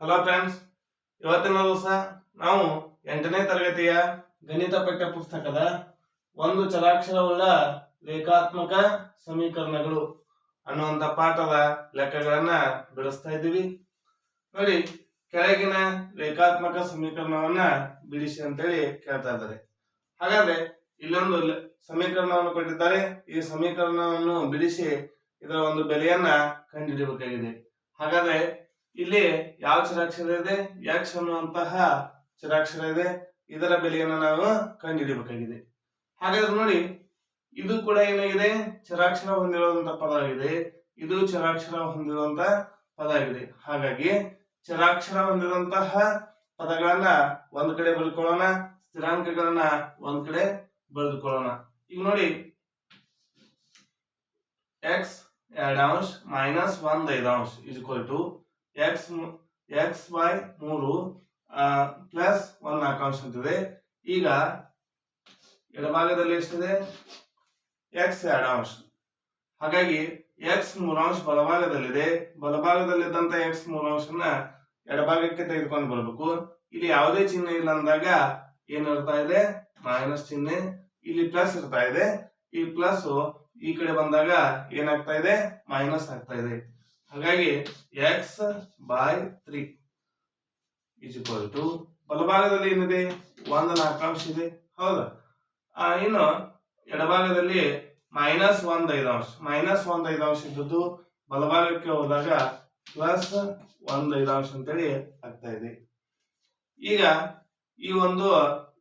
Hello friends ಇವತ್ತಿನ ದಿವಸ ನಾವು ಎಂಟನೇ ತರಗತಿಯ ಗಣಿತ ಪಠ್ಯ ಪುಸ್ತಕದ ಒಂದು ಚಲಾಕ್ಷರವುಳ್ಳ ರೇಖಾತ್ಮಕ ಸಮೀಕರಣಗಳು ಅನ್ನುವಂತ ಪಾಠದ ಲೆಕ್ಕಗಳನ್ನ ಬಿಡಿಸ್ತಾ ಇದ್ದೀವಿ. ನೋಡಿ, ಕೆಳಗಿನ ರೇಖಾತ್ಮಕ ಸಮೀಕರಣವನ್ನ ಬಿಡಿಸಿ ಅಂತೇಳಿ ಕೇಳ್ತಾ ಇದ್ದಾರೆ. ಹಾಗಾದ್ರೆ ಇಲ್ಲೊಂದು ಸಮೀಕರಣವನ್ನು ಕೊಟ್ಟಿದ್ದಾರೆ. ಈ ಸಮೀಕರಣವನ್ನು ಬಿಡಿಸಿ ಇದರ ಒಂದು ಬೆಲೆಯನ್ನ ಕಂಡುಹಿಡಿಯಬೇಕಾಗಿದೆ ಹಾಗಾದ್ರೆ ಇಲ್ಲಿ ಯಾವ ಚರಾಕ್ಷರ ಇದೆ? ಎಕ್ಸ್ ಅನ್ನುವಂತಹ ಚರಾಕ್ಷರ ಇದೆ. ಇದರ ಬೆಲೆಯನ್ನು ನಾವು ಕಂಡುಹಿಡಿಯಬೇಕಾಗಿದೆ. ಹಾಗಾದ್ರೆ ನೋಡಿ, ಇದು ಕೂಡ ಏನಾಗಿದೆ? ಚರಾಕ್ಷರ ಹೊಂದಿರುವಂತ ಪದ ಆಗಿದೆ ಇದು ಚರಾಕ್ಷರ ಹೊಂದಿರುವಂತ ಪದ ಆಗಿದೆ ಹಾಗಾಗಿ ಚರಾಕ್ಷರ ಹೊಂದಿರುವಂತಹ ಪದಗಳನ್ನ ಒಂದ್ ಕಡೆ ಬರೆದುಕೊಳ್ಳೋಣ ಸ್ಥಿರಾಂಕಗಳನ್ನ ಒಂದ್ ಕಡೆ ಬರೆದುಕೊಳ್ಳೋಣ ಈಗ ನೋಡಿ ಎಕ್ಸ್ ಎರಡಾಂಶ ಮೈನಸ್ ಒಂದ್ ಐದು ಅಂಶ is to X X by ಮೂರು ಪ್ಲಸ್ ಒನ್ ನಾಲ್ಕು ಇದೆ ಈಗ ಎಡಭಾಗದಲ್ಲಿ ಎಷ್ಟಿದೆ? ಎಕ್ಸ್ ಎರಡು ಅಂಶ. ಹಾಗಾಗಿ ಎಕ್ಸ್ ಮೂರಾಂಶ ಬಲಭಾಗದಲ್ಲಿದೆ. ಬಲಭಾಗದಲ್ಲಿದ್ದಂತ ಎಕ್ಸ್ ಮೂರಾಂಶನ ಎಡಭಾಗಕ್ಕೆ ತೆಗೆದುಕೊಂಡು ಬರಬೇಕು. ಇಲ್ಲಿ ಯಾವುದೇ ಚಿಹ್ನೆ ಇಲ್ಲ ಅಂದಾಗ ಏನಿರ್ತಾ ಇದೆ? ಮೈನಸ್ ಚಿಹ್ನೆ. ಇಲ್ಲಿ ಪ್ಲಸ್ ಇರ್ತಾ ಇದೆ. ಈ ಪ್ಲಸ್ ಈ ಕಡೆ ಬಂದಾಗ ಏನಾಗ್ತಾ ಇದೆ? ಮೈನಸ್ ಆಗ್ತಾ ಇದೆ. ಹಾಗಾಗಿ X by three is equal to ಬಲಭಾಗದಲ್ಲಿ ಏನಿದೆ? ಒಂದು ನಾಲ್ಕಾಂಶ ಇದೆ. ಹೌದಾ. ಇನ್ನು ಎಡಭಾಗದಲ್ಲಿ ಮೈನಸ್ ಒಂದ್ ಐದಾಂಶ. ಮೈನಸ್ ಒಂದ್ ಐದಾಂಶ ಇದ್ದದ್ದು ಬಲಭಾಗಕ್ಕೆ ಹೋದಾಗ ಪ್ಲಸ್ ಒಂದ್ ಐದಾಂಶ ಅಂತೇಳಿ ಆಗ್ತಾ ಇದೆ. ಈಗ ಈ ಒಂದು,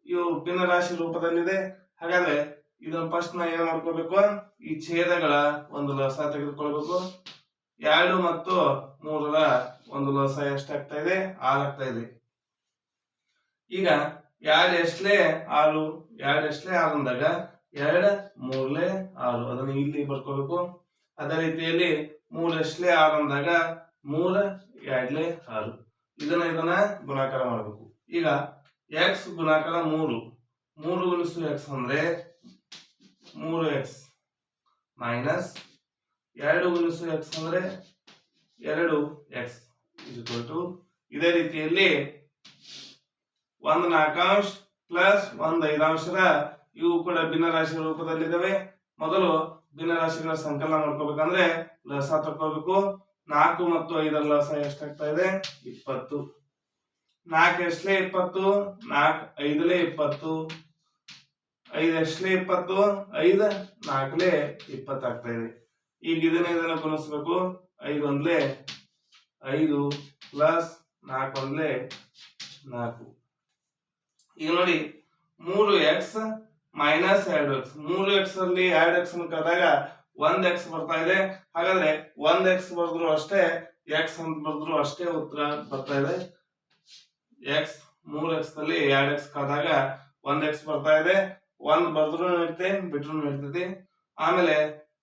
ಇವು ಭಿನ್ನರಾಶಿ ರೂಪದಲ್ಲಿದೆ. ಹಾಗಾದ್ರೆ ಇದನ್ನ ಫಸ್ಟ್ ನಾ ಏನ್ ಮಾಡ್ಕೋಬೇಕು ಈ ಛೇದಗಳ ಒಂದು ಲಸ ತೆಗೆದುಕೊಳ್ಬೇಕು. ಎರಡು ಮತ್ತು ಮೂರರ ಒಂದು ಲೋಸ ಎಷ್ಟಾಗ್ತಾ ಇದೆ? ಆರು ಆಗ್ತಾ ಇದೆ. ಈಗ ಎರಡು ಎಷ್ಟಲೇ ಆರು? ಎರಡು ಎಷ್ಟಲೇ ಆರು ಅಂದಾಗ ಎರಡು ಮೂರ್ಲೆ ಆರು. ಅದನ್ನು ಇಲ್ಲಿ ಬರ್ಕೋಬೇಕು. ಅದೇ ರೀತಿಯಲ್ಲಿ ಮೂರು ಎಷ್ಟಲೇ ಆರು ಅಂದಾಗ ಮೂರ, ಎರಡ್ಲೆ ಆರು. ಇದನ್ನ ಇದನ್ನ ಗುಣಾಕಾರ ಮಾಡಬೇಕು. ಈಗ ಎಕ್ಸ್ ಗುಣಾಕಾರ ಮೂರು. ಮೂರು ಗುಣಿಸು ಎಕ್ಸ್ ಅಂದ್ರೆ ಮೂರು ಎಕ್ಸ್ ಮೈನಸ್ ಎರಡು ಗುಣಿಸು ಎಕ್ಸ್ ಅಂದ್ರೆ ಎರಡು ಎಕ್ಸ್ ಟು ಇದೇ ರೀತಿಯಲ್ಲಿ ಒಂದು ನಾಲ್ಕಾಂಶ ಪ್ಲಸ್ ಒಂದು ಐದಾಂಶದ ಇವು ಕೂಡ ಭಿನ್ನರಾಶಿ ರೂಪದಲ್ಲಿದ್ದಾವೆ. ಮೊದಲು ಭಿನ್ನರಾಶಿಗಳ ಸಂಕಲನ ಮಾಡ್ಕೋಬೇಕಂದ್ರೆ ಲಸ ತಕ್ಕೋಬೇಕು. ನಾಲ್ಕು ಮತ್ತು ಐದರ ಲಸ ಎಷ್ಟಾಗ್ತಾ ಇದೆ? ಇಪ್ಪತ್ತು. ನಾಲ್ಕು ಎಷ್ಟಲೇ ಇಪ್ಪತ್ತು? ನಾಲ್ಕು ಐದಲೇ ಇಪ್ಪತ್ತು. ಐದು ಎಷ್ಟಲೇ ಇಪ್ಪತ್ತು? ಐದು ನಾಲ್ಕಲೇ ಇಪ್ಪತ್ತಾಗ್ತಾ ಇದೆ. ಈಗ ಇದನ್ನ ಇದನ್ನ ಗುಣಿಸ್ಬೇಕು ಐದು ಒಂದ್ಲೆ ಐದು ಪ್ಲಸ್ ನಾಲ್ಕು ಒಂದ್ಲೆ ನಾಲ್ಕು. ಈಗ ನೋಡಿ, ಮೂರು ಎಕ್ಸ್ ಮೈನಸ್ ಎರಡು ಎಕ್ಸ್ ಮೂರು ಎಕ್ಸ್ ಅಲ್ಲಿ ಎರಡು ಎಕ್ಸ್ ಕಳೆದಾಗ ಒಂದ್ ಎಕ್ಸ್ ಬರ್ತಾ ಇದೆ. ಹಾಗಾದ್ರೆ ಒಂದ್ ಎಕ್ಸ್ ಬರೆದ್ರು ಅಷ್ಟೇ ಎಕ್ಸ್ ಅಂತ ಬರೆದ್ರು ಅಷ್ಟೇ ಉತ್ತರ ಬರ್ತಾ ಇದೆ. ಎಕ್ಸ್ ಮೂರು ಎಕ್ಸ್ನಲ್ಲಿ ಎರಡು ಎಕ್ಸ್ ಕಳೆದಾಗ ಒಂದ್ ಎಕ್ಸ್ ಬರ್ತಾ ಇದೆ. ಒಂದ್ ಬರ್ದ್ರು ಇರುತ್ತೆ ಬಿಟ್ರು ಇರ್ತೈತಿ ಆಮೇಲೆ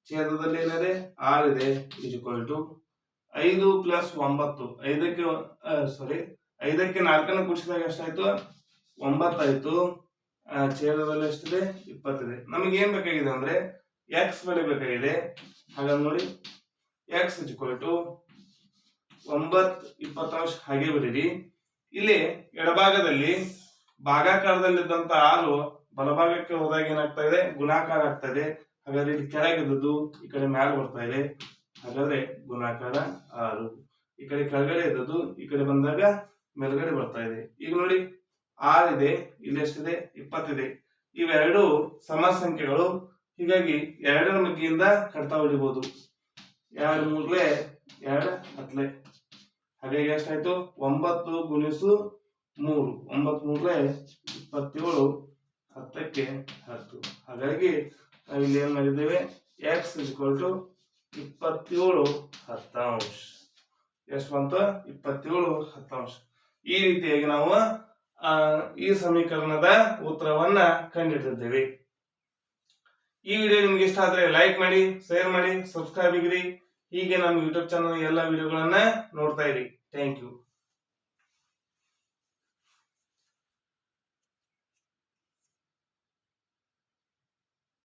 ಛೇದದಲ್ಲಿ ಏನಿದೆ? ಆರ್ ಇದೆ ಈಕ್ವಲ್ ಟು ಐದು ಪ್ಲಸ್ ಒಂಬತ್ತು. ಐದಕ್ಕೆ ಸಾರಿ ಐದಕ್ಕೆ ನಾಲ್ಕನ್ನು ಕೂಡಿಸಿದಾಗ ಎಷ್ಟಾಯ್ತು? ಒಂಬತ್ತಾಯ್ತು. ಛೇದದಲ್ಲಿ ಎಷ್ಟಿದೆ? ಇಪ್ಪತ್ತಿದೆ. ನಮಗೆ ಏನ್ ಬೇಕಾಗಿದೆ ಅಂದ್ರೆ ಎಕ್ಸ್ ಬೆಲೆ ಬೇಕಾಗಿದೆ. ಹಾಗಾಗಿ ನೋಡಿ. ಎಕ್ಸ್ ಈಕ್ವಲ್ ಟು ಒಂಬತ್ ಇಪ್ಪತ್ತಾಂಶ ಹಾಗೆ ಬರೀರಿ. ಇಲ್ಲಿ ಎಡಭಾಗದಲ್ಲಿ ಭಾಗಾಕಾರದಲ್ಲಿದ್ದಂತ ಆರು ಬಲಭಾಗಕ್ಕೆ ಹೋದಾಗ ಏನಾಗ್ತಾ ಇದೆ? ಗುಣಾಕಾರ ಆಗ್ತಾ ಇದೆ. ಹಾಗಾದ್ರೆ ಇಲ್ಲಿ ಕೆಳಗಿದ್ದದ್ದು ಈ ಕಡೆ ಮ್ಯಾಲ ಬರ್ತಾ ಇದೆ. ಹಾಗಾದ್ರೆ ಗುಣಾಕಾರ ಆರು. ಈ ಕಡೆ ಕೆಳಗಡೆ ಇದ್ದದ್ದು ಈ ಕಡೆ ಬಂದಾಗ ಮೇಲ್ಗಡೆ ಬರ್ತಾ ಇದೆ. ಈಗ ನೋಡಿ, ಆರ್ ಇದೆ, ಇಲ್ಲಿ ಎಷ್ಟಿದೆ? ಇಪ್ಪತ್ತಿದೆ. ಇವೆರಡು ಸಮ ಸಂಖ್ಯೆಗಳು ಹೀಗಾಗಿ ಎರಡರ ಮಗ್ಗಿಯಿಂದ ಕಡ್ತಾ ಹೊಡಿಬಹುದು ಎರಡು ಮೂರ್ಲೆ ಎರಡು ಹತ್ಲೆ. ಹಾಗಾಗಿ ಎಷ್ಟಾಯ್ತು? ಒಂಬತ್ತು ಗುಣಿಸು ಮೂರು. ಒಂಬತ್ತು ಮೂರ್ಲೆ ಇಪ್ಪತ್ತೇಳು, ಹತ್ತಕ್ಕೆ ಹತ್ತು. ಹಾಗಾಗಿ ನಾವು ಇಲ್ಲಿ ಏನ್ ಮಾಡಿದ್ದೇವೆ? ಎಕ್ಸ್ ಇಸ್ಕೊಲ್ ಟು ಇಪ್ಪತ್ತೇಳು ಹತ್ತಾಂಶ ಎಷ್ಟು ಬಂತು? ಇಪ್ಪತ್ತೇಳು ಹತ್ತಾಂಶ ಈ ರೀತಿಯಾಗಿ ನಾವು ಈ ಸಮೀಕರಣದ ಉತ್ತರವನ್ನ ಕಂಡುಹಿಡಿದಿದ್ದೇವೆ ಈ ವಿಡಿಯೋ ನಿಮ್ಗೆ ಇಷ್ಟ ಆದ್ರೆ ಲೈಕ್ ಮಾಡಿ ಶೇರ್ ಮಾಡಿ ಸಬ್ಸ್ಕ್ರೈಬ್ ಆಗಿರಿ. ಹೀಗೆ ನಮ್ಮ ಯೂಟ್ಯೂಬ್ ಚಾನಲ್ ಎಲ್ಲ ವಿಡಿಯೋಗಳನ್ನ ನೋಡ್ತಾ ಇರಿ. Thank you